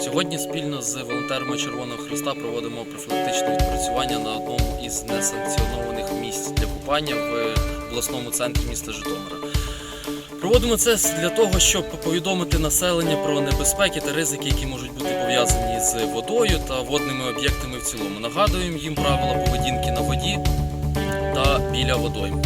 Сьогодні спільно з волонтерами Червоного Христа проводимо профілактичне відпрацювання на одному із несанкціонованих місць для купання в обласному центрі міста Житомира. Проводимо це для того, щоб повідомити населення про небезпеки та ризики, які можуть бути пов'язані з водою та водними об'єктами в цілому. Нагадуємо їм правила поведінки на воді та біля водойм.